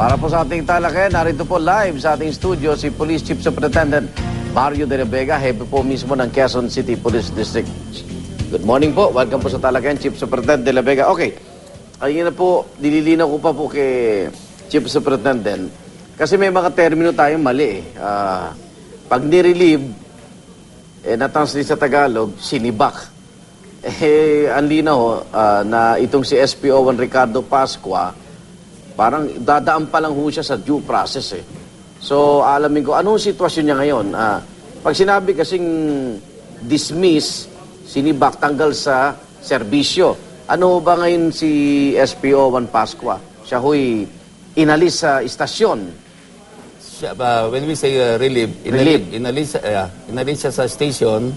Para po sa ating talakayan, narito po live sa ating studio si Police Chief Superintendent Mario de la Vega, hepe po mismo ng Quezon City Police District. Good morning po. Welcome po sa talakayan, Chief Superintendent de la Vega. Okay, ayun na po, dililinaw ko pa po kay Chief Superintendent. Kasi may mga termino tayong mali eh. Ah, pag nirelieve, eh, natranslate sa Tagalog, sinibak. Eh, ang linaw ah, na itong si SPO1 Ricardo Pascua, parang dadaan pa lang ho siya sa due process eh. So, alamin ko, anong sitwasyon niya ngayon? Ah, pag sinabi kasing dismiss, sinibak, tanggal sa serbisyo, ano ba ngayon si SPO1 Pascua? Siya ho'y inalis sa istasyon. Siya, uh, when we say uh, relieve, Relieve. inalis, inalis, uh, inalis siya sa station,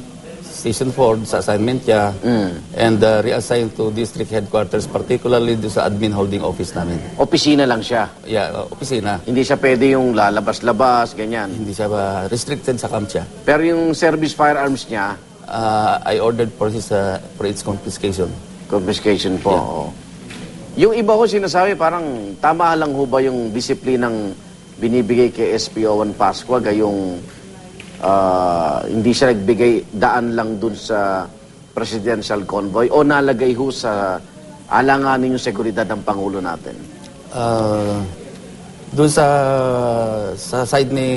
Station 4, sa assignment niya, Mm. and uh, reassigned to district headquarters, particularly do sa admin holding office namin. Opisina lang siya. Yeah, uh, opisina. Hindi siya pwede yung lalabas-labas, ganyan. Hindi siya uh, restricted sa camp siya. Pero yung service firearms niya, Uh, I ordered for his uh, for its confiscation. confiscation po. oo. Yung iba ko sinasabi, parang tama lang ho ba yung disiplinang binibigay kay SPO1 Pascua, gayong ah, hindi siya nagbigay daan lang dun sa presidential convoy o nalagay ho sa alanganin yung seguridad ng Pangulo natin? Uh, doon sa sa side ni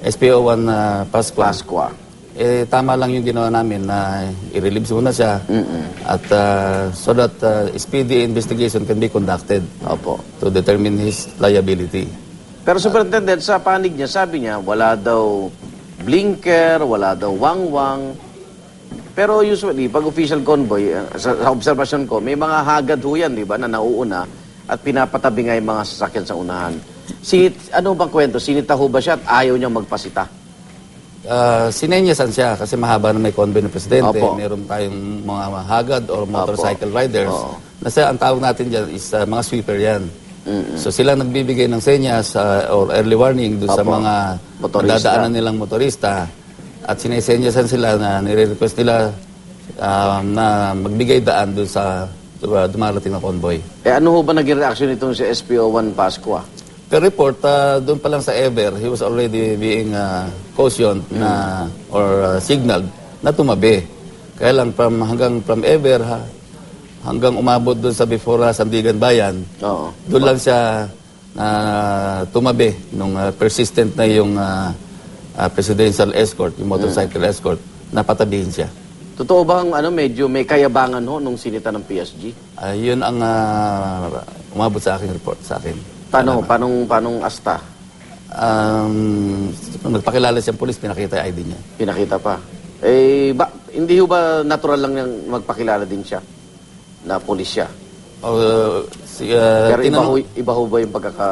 SPO1 uh, Pascua, Pascua. eh, tama lang yung ginawa namin na i-relieve muna siya at uh, so that uh, speedy investigation can be conducted Opo. to determine his liability. Pero superintendent, sa panig niya, sabi niya, wala daw blinker, wala daw wang-wang. Pero usually, pag official convoy, eh, sa, sa observation ko, may mga hagad ho yan, di ba, na nauuna at pinapatabi nga yung mga sasakyan sa unahan. Sinit, ano bang kwento? Sinita ho ba siya at ayaw niyang magpasita? Uh, sinenyasan siya kasi mahaba na may convoy ng presidente. Opo. Meron tayong mga hagad or motorcycle riders. Oo. Nasa ang tawag natin dyan is uh, mga sweeper yan. So sila nagbibigay ng senyas uh, or early warning doon sa Opo. mga Motorista. dadaanan nilang motorista. At sinesenyasan sila na nire-request nila um, na magbigay daan doon sa uh, dumarating na convoy. Eh ano ho ba naging reaction itong si SPO1 Pascua? Per report, uh, doon pa lang sa Ever, he was already being uh, cautioned na, or uh, signaled na tumabi. Kaya lang from, hanggang from Ever, ha, hanggang umabot doon sa Bifora, Sandigan Bayan, Oo. doon lang siya na tumabi nung uh, persistent na yung uh, uh, presidential escort, yung motorcycle escort, napatabihin siya. Totoo bang ano, medyo may kayabangan ho nung sinita ng PSG? Uh, yun ang uh, umabot sa aking report, sa akin. Paano, paano, paano asta? Um, nung nagpakilala siyang polis, pinakita yung ID niya. Pinakita pa. Eh, ba, hindi ho ba natural lang niyang magpakilala din siya? Na pulis siya? Uh, si, uh, Pero iba ho, iba ho ba yung pagkaka...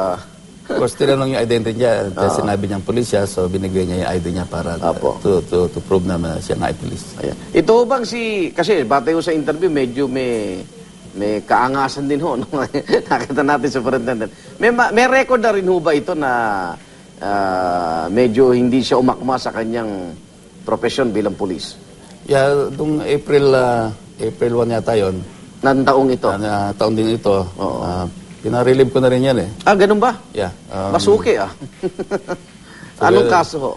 of course, tinanong yung identity niya. at Sinabi niyang pulis siya, so binigay niya yung ID niya para uh, Apo. to, to, to prove na uh, siya nga ay pulis. Ayan. Ito bang si... Kasi batay ho sa interview, medyo may may kaangasan din ho. No? Nakita natin sa superintendent. May, ma- may record na rin ho ba ito na ah, medyo hindi siya umakma sa kanyang profesyon bilang pulis? Yeah, nung April, uh, April 1 yata yun, Nan taong ito? na taon din ito, Oo. uh, pinarelieve ko na rin yan eh. Ah, ganun ba? Yeah. um, Masuki ah. Anong kaso ho?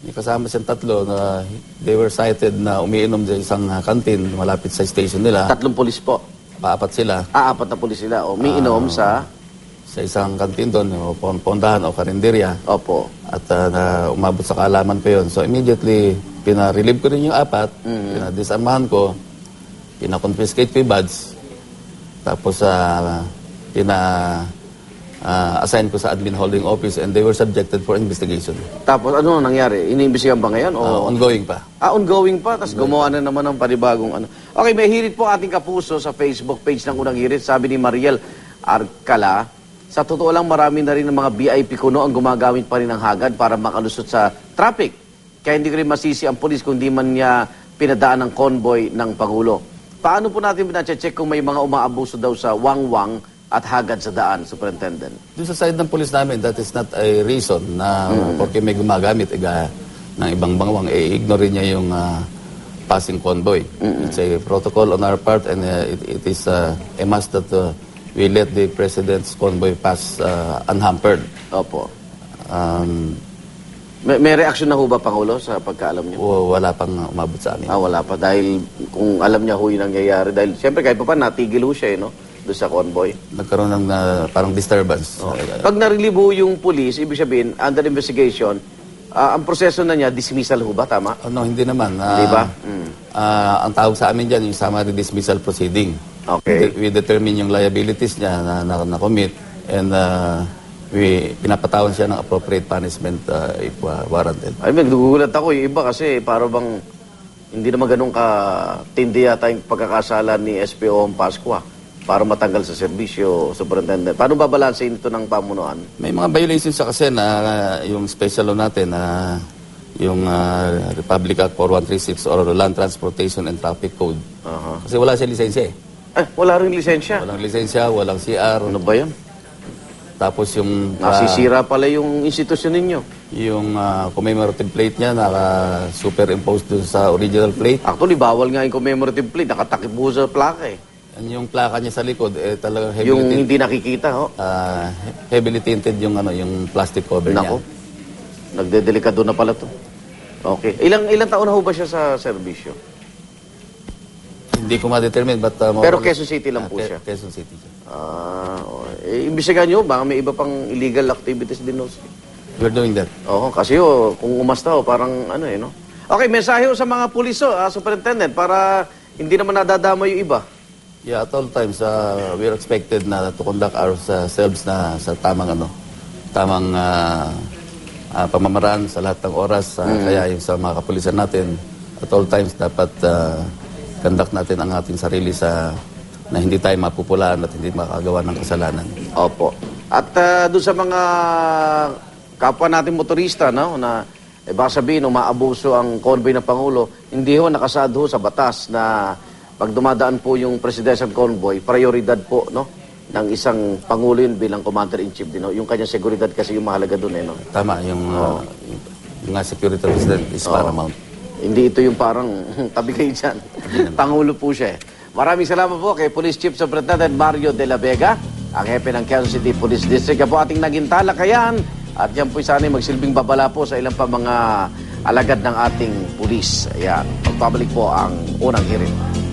May kasama siyang tatlo na they were cited na umiinom sa isang uh, kantin malapit sa station nila. Tatlong pulis po. Paapat sila. Ah, apat na pulis sila. O, may inom sa... sa isang kantin doon, o pon- pondahan o karinderya. Opo. At uh, na umabot sa kaalaman ko yun. So immediately, pinarelieve ko rin yung apat, Mm-hmm. pinadisarmahan ko, pinakonfiscate ko yung badge, tapos uh, pina uh, assign ko sa admin holding office and they were subjected for investigation. Tapos ano nangyari? Iniimbestigahan ba ngayon? O... Uh, ongoing pa. Ah, ongoing pa, tapos gumawa na naman ng panibagong ano. Okay, may hirit po ating kapuso sa Facebook page ng Unang Hirit. Sabi ni Mariel Arcala, sa totoo lang marami na rin ng mga VIP kuno ang gumagamit pa rin ng hagad para makalusot sa traffic. Kaya hindi ko rin masisi ang polis kung di man niya pinadaan ng convoy ng Pangulo. Paano po natin pinacheck kung may mga umaabuso daw sa wang-wang at hagad sa daan, Superintendent? Doon sa side ng police namin, that is not a reason na porque may gumagamit iga, ng ibang bangwang, eh, ignore niya yung ah, passing convoy. It's a protocol on our part and uh, it, it is uh, a must that uh, we let the President's convoy pass uh, unhampered. Opo. Um, May, may reaksyon na ho ba, Pangulo, sa pagkaalam niyo? o wala pang umabot sa amin. Ah, wala pa. Dahil kung alam niya ho yung nangyayari. Dahil siyempre kahit pa pa natigil ho siya, eh, no? Doon sa convoy. Nagkaroon ng uh, parang disturbance. Uh, Pag narilib ho yung police, ibig sabihin, under investigation, ah, ang proseso na niya, dismissal ho ba? Tama? ano, hindi naman. Uh, Di ba? Mm. uh, ang tawag sa amin dyan, yung summary dismissal proceeding. Okay. We, we determine yung liabilities niya na, na, na commit and uh, we pinapatawan siya ng appropriate punishment uh, if uh, warranted. Ay, nagugulat ako. Yung iba kasi, para bang hindi naman ganun ka tindi yata yung pagkakasala ni SPO Pasqua para matanggal sa serbisyo, superintendent. Paano babalansin ito ng pamunuan? May mga violations siya kasi na uh, yung special law natin na yung uh, Republic Act 4136 or Land Transportation and Traffic Code. Aha. Kasi wala siya lisensya eh. Eh, wala rin lisensya. Walang lisensya, walang CR. Ano ba yun? Tapos yung uh, Nasisira pala yung institusyon ninyo. yung uh, commemorative plate niya naka superimposed dun sa original plate. Actually, bawal nga yung commemorative plate. Nakatakip po sa plaka eh. Yung plaka niya sa likod eh talaga heavily Yung tinted, hindi nakikita, ho. ah, heavily tinted yung ano yung plastic cover Nako. niya. Nagdedelikado na pala to. Okay. Ilang ilang taon na ho ba siya sa serbisyo? Hindi ko ma-determine but uh, Pero Quezon City lang Ah, po siya. Quezon City. Ah, oh, eh, imbisigan nyo, baka may iba pang illegal activities din ho. We're doing that. Oo, kasi oh, kung umasta ho, parang ano eh, no? Okay, mensahe ho sa mga pulis ho, ah, superintendent, para hindi naman nadadama yung iba. Yeah, at all times uh, we're expected na to conduct ourselves na sa tamang ano, tamang uh, uh, pamamaraan sa lahat ng oras. Uh, Kaya yung sa mga kapulisan natin, at all times dapat uh, conduct natin ang ating sarili sa na hindi tayo mapupulaan at hindi makagawa ng kasalanan. Opo. At ah, doon sa mga kapwa natin motorista, no, na eh, baka sabihin, umaabuso ang convoy ng Pangulo, hindi ho nakasad ho sa batas na pag dumadaan po yung presidential convoy, prioridad po, no, ng isang Pangulo yun bilang Commander-in-Chief din, no? Yung kanyang seguridad kasi yung mahalaga doon, eh, no? Tama, yung, uh, yung, yung security president is paramount. Hindi ito yung parang tabi kayo dyan. Pangulo po siya eh. Maraming salamat po kay Police Chief Superintendent Mario de la Vega, ang hepe ng Quezon City Police District. Yan po ating naging talakayan at yan po sana magsilbing babala po sa ilang pa mga alagad ng ating pulis. Ayan, magpabalik po ang unang hearing.